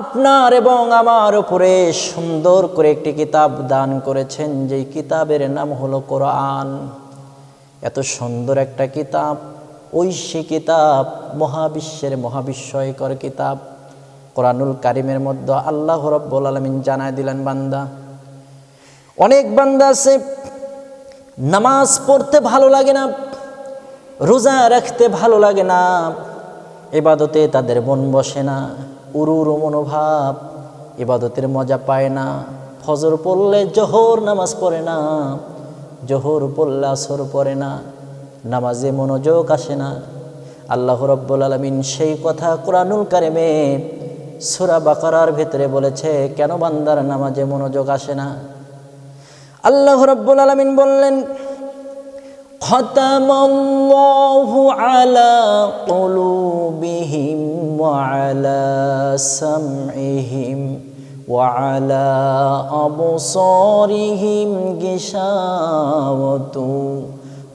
আপনার এবং আমার উপরে সুন্দর করে একটি কিতাব দান করেছেন, যেই কিতাবের নাম হলো কোরআন। এত সুন্দর একটা কিতাব ঐশী কিতাব মহাবিশ্বের মহাবিস্ময়কর কিতাব। কোরআনুল কারিমের মধ্যে আল্লাহ রব্বুল আলমিন জানায় দিলেন, বান্দা, অনেক বান্দা আছে, নামাজ পড়তে ভালো লাগে না, রোজা রাখতে ভালো লাগে না, এবাদতে তাদের মন বসে না। উরু উরু মনোভাব, ইবাদতের মজা পায় না। ফজর পড়লে জোহর নামাজ পড়ে না। জোহর পড়লে আসর পড়ে না। নামাজে মনোযোগ আসে না। আল্লাহ রব্বুল আলমিন সেই কথা কোরআনুল কারেমে সুরা বাকারার ভেতরে বলেছে, কেন বান্দার নামাজে মনোযোগ আসে না? আল্লাহ রব্বুল আলমিন বললেন ختم الله على قلوبهم وعلى سمعهم وعلى أبصارهم غشاوة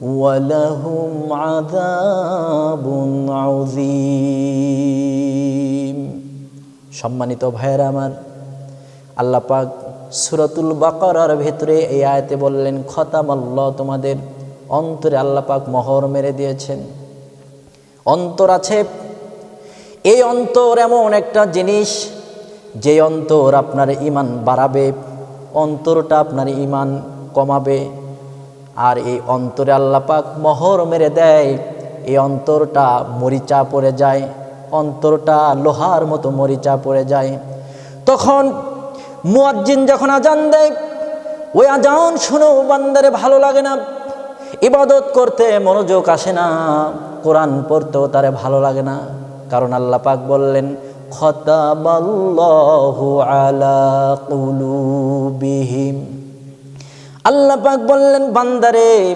ولهم عذاب عظيم সম্মানিত ভাইয়েরা আমার আল্লাহ পাক সুরাতুল বাকারার ভেতরে এই আয়াতে বললেন খতাম আল্লাহ তোমাদের অন্তরে আল্লাপাক মহর মেরে দিয়েছেন। অন্তর আছে। এই অন্তর এমন একটা জিনিস, যে অন্তর আপনার ইমান বাড়াবে, অন্তরটা আপনার ইমান কমাবে। আর এই অন্তরে আল্লাপাক মহর মেরে দেয়, এই অন্তরটা মরিচা পড়ে যায়, অন্তরটা লোহার মতো মরিচা পড়ে যায়। তখন মুয়াজ্জিন যখন আজান দেয়, ওই আজান শুনেও বান্দারে ভালো লাগে না। ইবাদত করতে মনোযোগ আসে না। কোরআন পড়তেও তারে ভালো লাগে না। কারণ আল্লাহ পাক বললেন আল্লাহ পাক বললেন, বান্দারে,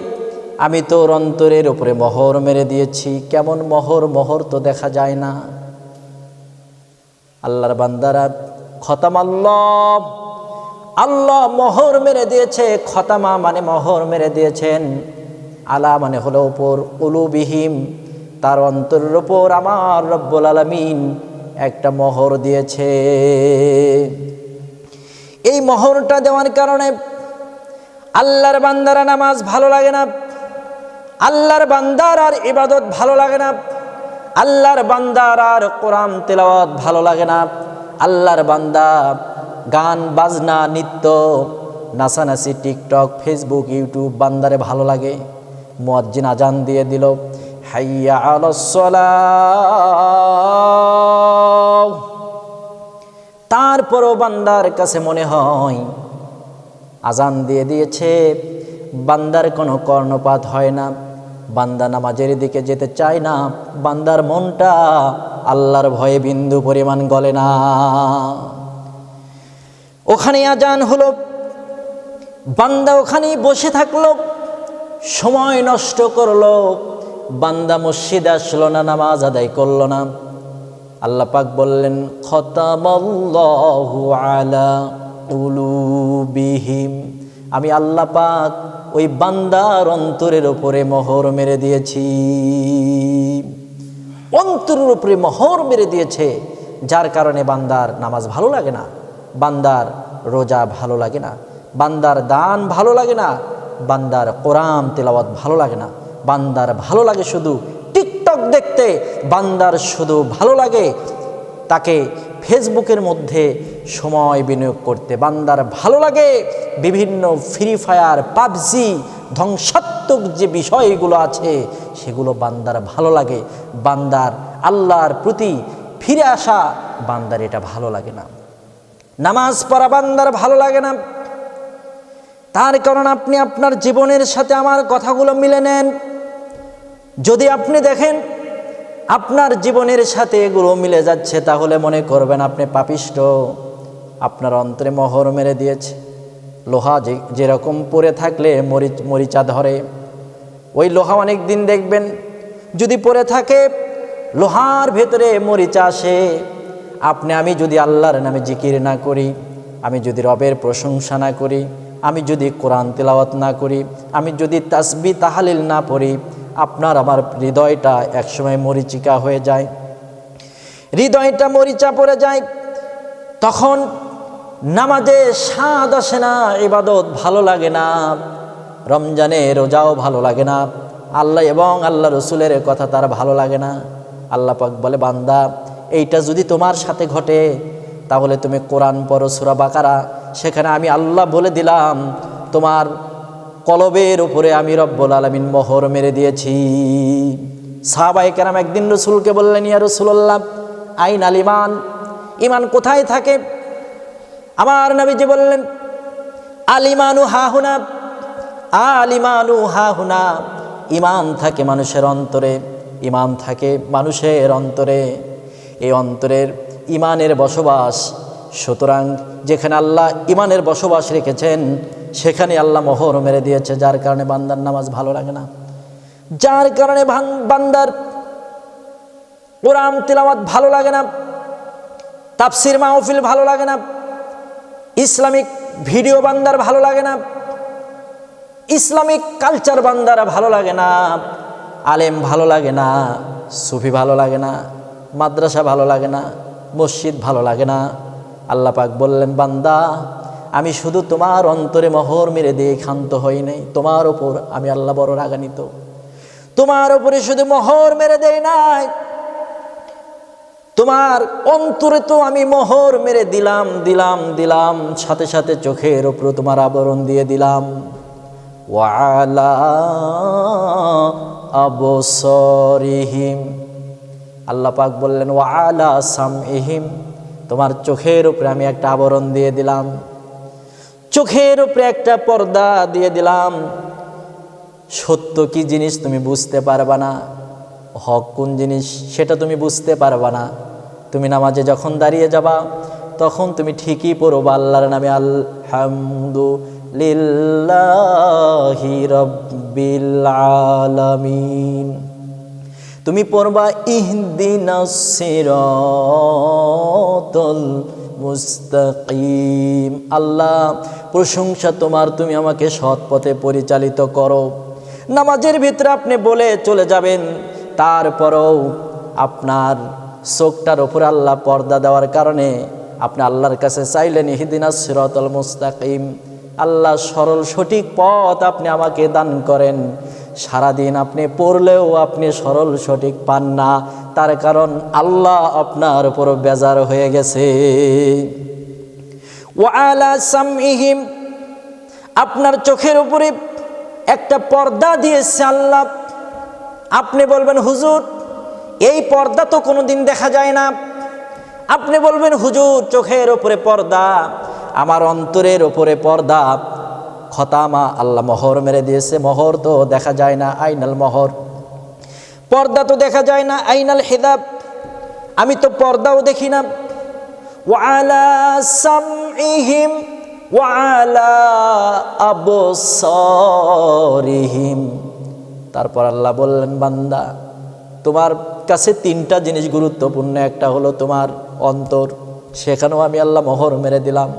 আমি তোর অন্তরের উপরে মোহর মেরে দিয়েছি। কেমন মোহর? মোহর তো দেখা যায় না। আল্লাহর বান্দারা খতাম আল্লাহ আল্লাহ মোহর মেরে দিয়েছে। খতামা মানে মোহর মেরে দিয়েছেন। আলা মানে হলো ওপর উলুবিহীম তার অন্তরের ওপর আমার রব্বুল আলমিন একটা মোহর দিয়েছে। এই মোহরটা দেওয়ার কারণে আল্লাহর বান্দারা নামাজ ভালো লাগে না, আল্লাহর বান্দার আর ইবাদত ভালো লাগে না, আল্লাহর বান্দার আর কোরআন তেলাওয়াত ভালো লাগে না, আল্লাহর বান্দা গান, বাজনা, নৃত্য, নাচানাচি, টিকটক, ফেসবুক, ইউটিউব বান্দারে ভালো লাগে। মুয়াজ্জিন আজান দিয়ে দিল, হাইয়া আলসলাহ তারপরও বান্দার কাছে মনে হয়, আজান দিয়ে দিয়েছে, বান্দার কোনো কর্ণপাত হয় না, বান্দা নামাজের দিকে যেতে চায় না, বান্দার মনটা আল্লাহর ভয়ে বিন্দু পরিমাণ গলে না। ওখানে আজান হলো, বান্দা ওখানেই বসে থাকল সময় নষ্ট করল, বান্দা মসজিদে আসলো না, নামাজ আদায় করল না। আল্লাহ পাক বললেন, খতামাল্লাহু আলা উলুবিহিম আমি আল্লাহ পাক ওই বান্দার অন্তরের উপরে মোহর মেরে দিয়েছি। অন্তরের উপরে মোহর মেরে দিয়েছে, যার কারণে বান্দার নামাজ ভালো লাগে না, বান্দার রোজা ভালো লাগে না, বান্দার দান ভালো লাগে না বান্দার কোরআন তেলাওয়াত ভালো লাগে না। বান্দার ভালো লাগে শুধু টিকটক দেখতে, বান্দার শুধু ভালো লাগে তাকে ফেসবুকের মধ্যে সময় বিনিয়োগ করতে। বান্দার ভালো লাগে বিভিন্ন ফ্রি ফায়ার, পাবজি ধ্বংসাত্মক যে বিষয়গুলো আছে, সেগুলো বান্দার ভালো লাগে। বান্দার আল্লাহর প্রতি ফিরে আসা বান্দার এটা ভালো লাগে না। নামাজ পড়া বান্দার ভালো লাগে না। তার কারণ আপনি আপনার জীবনের সাথে আমার কথাগুলো মিলে নেন। যদি আপনি দেখেন আপনার জীবনের সাথে এগুলো মিলে যাচ্ছে, তাহলে মনে করবেন আপনি পাপিষ্ট। আপনার অন্তরে মোহর মেরে দিয়েছে। লোহা যে, যেরকম পরে থাকলে মরি, মরিচা ধরে। ওই লোহা অনেক দিন দেখবেন, যদি পরে থাকে, লোহার ভেতরে মরিচা আসে। আপনি, আমি যদি আল্লাহর নামে জিকির না করি, আমি যদি রবের প্রশংসা না করি আমি যদি কোরআন তেলাওয়াত না করি, আমি যদি তাসবি তাহালিল না পড়ি, আপনার আমার হৃদয়টা একসময় মরিচিকা হয়ে যায়। হৃদয়টা মরিচা পড়ে যায়। তখন নামাজে স্বাদ আসে না, ইবাদত ভালো লাগে না, রমজানে রোজাও ভালো লাগে না। আল্লাহ এবং আল্লাহ রসুলের কথা তার ভালো লাগে না। আল্লাহ পাক বলে, বান্দা, এইটা যদি তোমার সাথে ঘটে, তাহলে তুমি কোরআন পড়ো সুরা বাকারা। সেখানে আমি আল্লাহ বলে দিলাম, তোমার কলবের উপরে আমি রব্বুল আলমিন মোহর মেরে দিয়েছি। সাহাবাই কেরাম একদিন রসুলকে বললেন, ইয়া রসুল্লাহ আইন আল ইমান ইমান কোথায় থাকে? আমার নবীজি বললেন আলিমানু হাহুনা আলিমানু হাহুনা। ইমান থাকে মানুষের অন্তরে ইমান থাকে মানুষের অন্তরে। এই অন্তরের ইমানের বসবাস সুতরাং যেখানে আল্লাহ ইমানের বসবাস রেখেছেন, সেখানে আল্লাহ মোহর মেরে দিয়েছে, যার কারণে বান্দার নামাজ ভালো লাগে না। যার কারণে বান্দার কোরআন তিলাওয়াত ভালো লাগে না, তাফসির মাহফিল ভালো লাগে না, ইসলামিক ভিডিও বান্দার ভালো লাগে না, ইসলামিক কালচার বান্দারা ভালো লাগে না, আলেম ভালো লাগে না, সুফি ভালো লাগে না, মাদ্রাসা ভালো লাগে না, মসজিদ ভালো লাগে না। আল্লাহ পাক বললেন, বান্দা, আমি শুধু তোমার অন্তরে মোহর মেরে দিয়ে ক্ষান্ত হই নাই। তোমার ওপর আমি আল্লাহ বড় রাগান্বিত। তোমার ওপরে শুধু মোহর মেরে দেই নাই। তোমার অন্তরে তো আমি মোহর মেরে দিলাম দিলাম দিলাম। সাথে সাথে চোখের ওপর তোমার আবরণ দিয়ে দিলাম। ওয়ালা আল্লাহ পাক বললেন ওয়ালা সামইহিম। তোমার চোখের উপরে আমি একটা আবরণ দিয়ে দিলাম। চোখের উপরে একটা পর্দা দিয়ে দিলাম। সত্য কি জিনিস তুমি বুঝতে পারবা না? হক কোন জিনিস সেটা তুমি বুঝতে পারবা না। তুমি নামাজে যখন দাঁড়িয়ে যাবা, তখন তুমি ঠিকই পড়বা আল্লাহর নামে আলহামদু লিল্লাহি রব্বিল আলামিন। তুমি পড়বা ইহদিনাস সিরাতাল মুস্তাকিম। আল্লাহ, প্রশংসা তোমার, তুমি আমাকে সৎ পথে পরিচালিত করো। নামাজের ভিতরে আপনি বলে চলে যাবেন, তারপরেও আপনার চোখটার উপর আল্লাহ পর্দা দেওয়ার কারণে আপনি আল্লাহর কাছে চাইলেন, ইহদিনা সিরাতাল মুস্তাকিম। আল্লাহ সরল সঠিক পথ আপনি আমাকে দান করেন। সারাদিন আপনি পড়লেও আপনি সরল সঠিক পান না। তার কারণ আল্লাহ আপনার উপর বেজার হয়ে গেছে। ওয়ালা সামইহিম, আপনার চোখের উপরে একটা পর্দা দিয়েছে আল্লাহ। আপনি বলবেন, হুজুর, এই পর্দা তো কোনো দিন দেখা যায় না। আপনি বলবেন, হুজুর, চোখের ওপরে পর্দা, আমার অন্তরের ওপরে পর্দা। খতামা, আল্লাহ মোহর মেরে দিয়েছে। মোহর তো দেখা যায় না, আইনাল মোহর। পর্দা তো দেখা যায় না, আইনাল হেদাব আমি তো পর্দাও দেখি না। ওয়ালা সামইহিম ওয়ালা তারপর আল্লাহ বললেন, বান্দা, তোমার কাছে তিনটা জিনিস গুরুত্বপূর্ণ। একটা হলো তোমার অন্তর, সেখানেও আমি আল্লাহ মোহর মেরে দিলাম।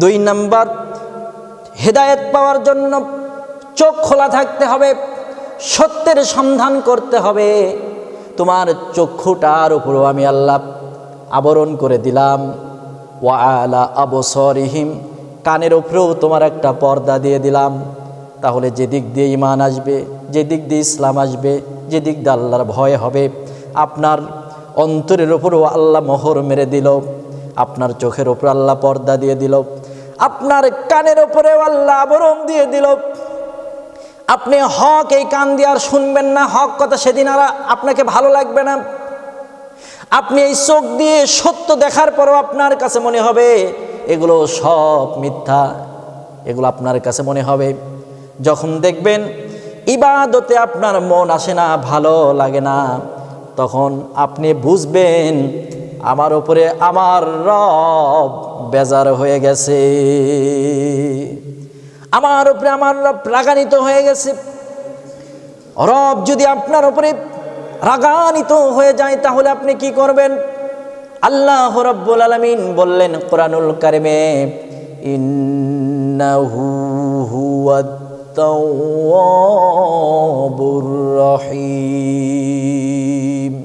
দুই নাম্বার হেদায়েত পাওয়ার জন্য চোখ খোলা থাকতে হবে, সত্যের সন্ধান করতে হবে। তোমার চক্ষুটার উপরও আমি আল্লাহ আবরণ করে দিলাম। ওয়ালা আবসরিহিম, কানের উপরেও তোমার একটা পর্দা দিয়ে দিলাম। তাহলে যেদিক দিয়ে ইমান আসবে, যেদিক দিয়ে ইসলাম আসবে, যেদিক দিয়ে আল্লাহর ভয় হবে, আপনার অন্তরের ওপরও আল্লাহ মোহর মেরে দিল। আপনার চোখের ওপর আল্লাহ পর্দা দিয়ে দিল। আপনার কানের ওপরেও আল্লাহ আবরণ দিয়ে দিল। আপনি হক এই কান দিয়ে আর শুনবেন না, হক কথা সেদিন আর আপনাকে ভালো লাগবে না। আপনি এই চোখ দিয়ে সত্য দেখার পরও আপনার কাছে মনে হবে, এগুলো সব মিথ্যা। এগুলো আপনার কাছে মনে হবে। যখন দেখবেন ইবাদতে আপনার মন আসে না, ভালো লাগে না, তখন আপনি বুঝবেন আমার উপরে আমার রব বেজার হয়ে গেছে। আমার উপরে আমার রব রাগান্বিত হয়ে গেছে। রব যদি আপনার উপরে রাগান্বিত হয়ে যায়, তাহলে আপনি কি করবেন? আল্লাহ রব্বুল আলমিন বললেন কোরআনুল কারিমে, ইন্নাহু রহিম।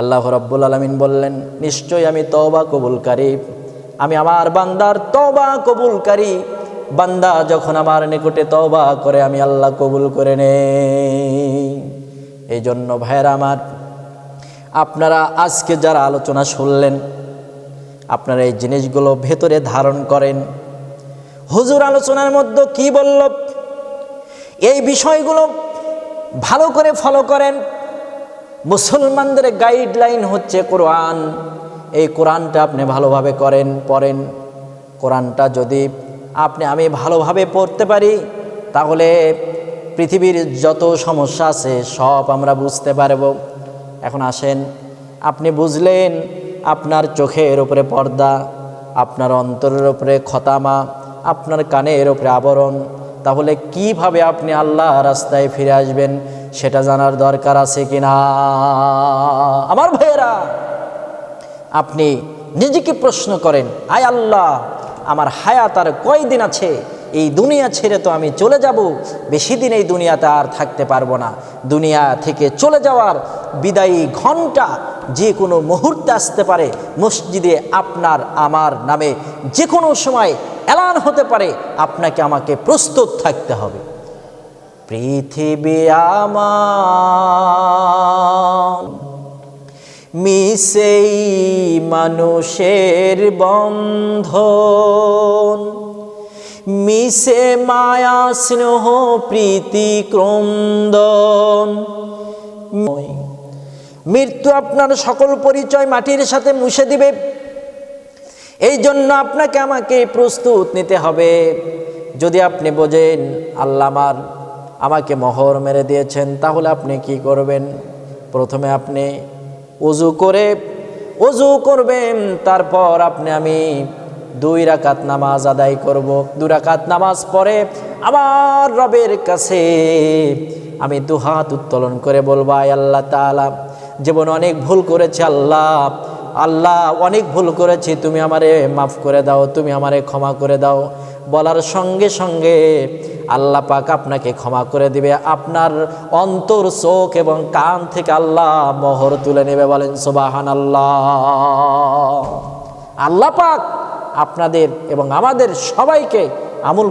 আল্লাহ রব্বুল আলমিন বললেন, নিশ্চয়ই আমি তওবা কবুলকারী। আমি আমার বান্দার তওবা কবুলকারী। বান্দা যখন আমার নিকটে তওবা করে, আমি আল্লাহ কবুল করে নেই। এই জন্য ভাইয়েরা আমার, আপনারা আজকে যারা আলোচনা শুনলেন, আপনারা এই জিনিসগুলো ভেতরে ধারণ করেন। হুজুর আলোচনার মধ্যে কি বলল? এই বিষয়গুলো ভালো করে ফলো করেন। মুসলমানদের গাইডলাইন হচ্ছে কোরআন। এই কোরআনটা আপনি ভালোভাবে করেন, পড়েন। কোরআনটা যদি আপনি, আমি ভালোভাবে পড়তে পারি, তাহলে পৃথিবীর যত সমস্যা আছে, সব আমরা বুঝতে পারব। এখন আসেন, আপনি বুঝলেন আপনার চোখের ওপরে পর্দা, আপনার অন্তরের ওপরে খতামা, আপনার কানের ওপরে আবরণ, তাহলে কীভাবে আপনি আল্লাহ রাস্তায় ফিরে আসবেন? সেটা জানার দরকার আছে কিনা? আমার ভাইয়েরা, আপনি নিজেকে প্রশ্ন করেন, আয় আল্লাহ, আমার হায়াত আর কয়দিন আছে? এই দুনিয়া ছেড়ে তো আমি চলে যাব, বেশি দিন এই দুনিয়াতে আর থাকতে পারব না। দুনিয়া থেকে চলে যাওয়ার বিদায়ী ঘণ্টা যে কোনো মুহূর্তে আসতে পারে, মসজিদে আপনার, আমার নামে যে কোনো সময় এলান হতে পারে। আপনাকে আমাকে প্রস্তুত থাকতে হবে। পৃথিবী আমার। মিশেই মানুষের বন্ধন। মিশে মায়া, স্নেহ, প্রীতি, ক্রন্দন। মৃত্যু আপনার সকল পরিচয় মাটির সাথে মুছে দিবে। এই জন্য আপনাকে আমাকে প্রস্তুত নিতে হবে। যদি আপনি বোঝেন, আল্লাহ আমার আমাকে মহর মেরে দিয়েছেন, তাহলে আপনি কি করবেন? প্রথমে আপনি অজু করে অজু করবেন, তারপর আপনি আমি দুই রাকাত নামাজ আদায় করব। দুই রাকাত নামাজ পরে আমার রবের কাছে আমি দুহাত উত্তোলন করে বলব, আয় আল্লাহ তাআলা, জীবন অনেক ভুল করেছে আল্লাহ। আল্লাহ, অনেক ভুল করেছি, তুমি আমারে মাফ করে দাও, তুমি আমারে ক্ষমা করে দাও। বলার সঙ্গে সঙ্গে আল্লাহ পাক আপনাকে ক্ষমা করে দিবে। আপনার অন্তর, চোখ এবং কান থেকে আল্লাহ মোহর তুলে নেবে বলেন সুবাহান আল্লাহ আল্লাহ পাক আপনাদের এবং আমাদের সবাইকে আমল